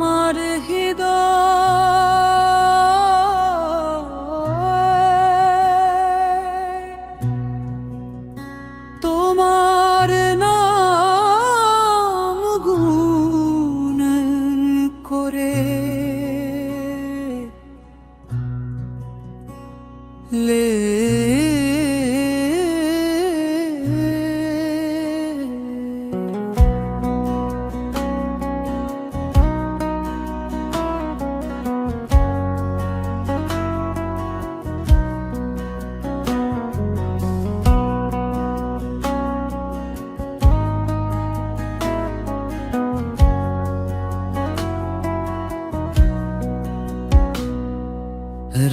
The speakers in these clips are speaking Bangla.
আমার হৃদয়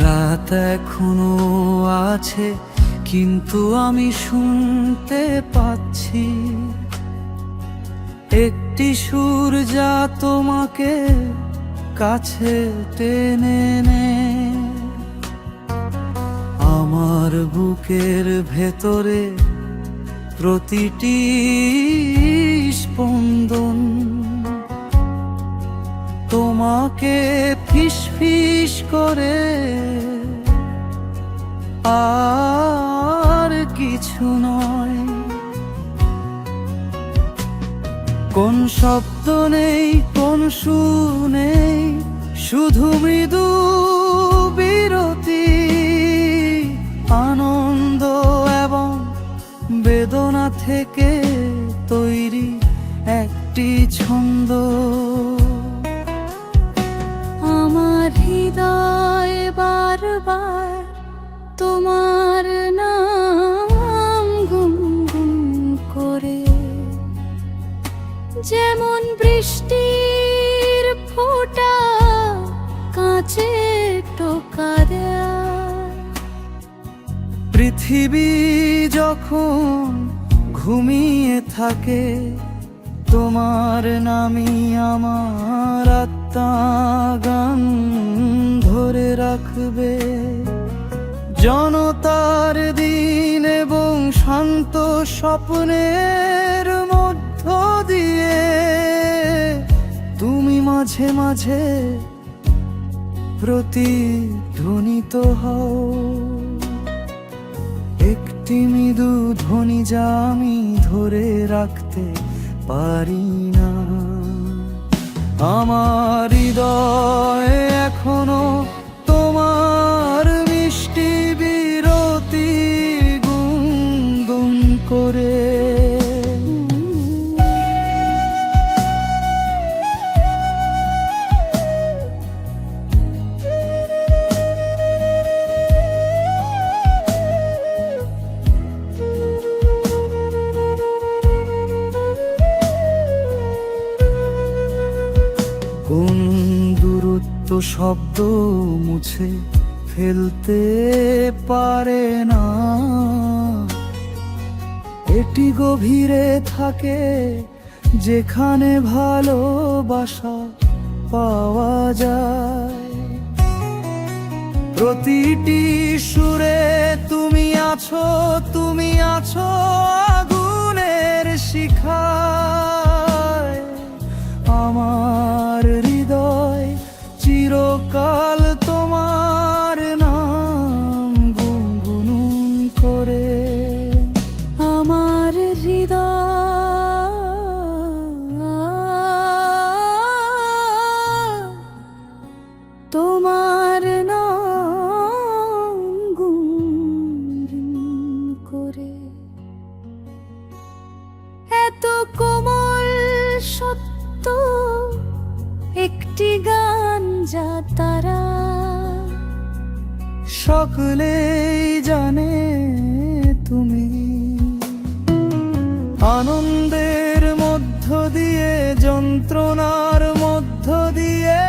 রাত এখনও আছে, কিন্তু আমি শুনতে পাচ্ছি। একটি সুর যা তোমাকে কাছে টেনে নে। আমার বুকের ভেতরে প্রতিটি স্পন্দন তোমাকে ফিস ফিস করে। আর কিছু নয়। কোন শব্দ নেই, কোন সুর নেই, শুধু মৃদু বিরতি, আনন্দ এবং বেদনা থেকে তৈরি একটি ছন্দ। বারবার তোমার নাম গুনগুন করে। যেমন বৃষ্টির ফোঁটা কাছে টোকা দেয়। পৃথিবী যখন ঘুমিয়ে থাকে, তোমার নামই আমার আত্মা গান ধরে রাখবে। জনতার দিন এবং শান্ত স্বপ্নের মধ্য দিয়ে তুমি মাঝে মাঝে প্রতিধ্বনিত হও। একটি মৃদু ধ্বনি যা আমি ধরে রাখতে পারি না। আমার হৃদয় শব্দ মুছে ফেলতে পারে না। এটি গভীরে থাকে যেখানে ভালোবাসা পাওয়া যায়। প্রতিটি সুরে তুমি আছো তুমি আছো চিরকাল তোমার নাম গুনগুন করে আমার হৃদয়। তোমার নাম গুনগুন করে। এত কোমল সত্য একটি গান যা তারা। সকলেই জানে তুমি। আনন্দের মধ্য দিয়ে, যন্ত্রণার মধ্য দিয়ে।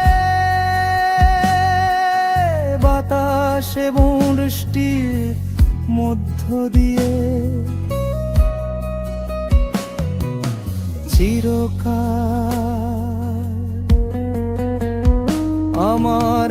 বাতাস বৃষ্টির মধ্য দিয়ে। চিরকাল আমার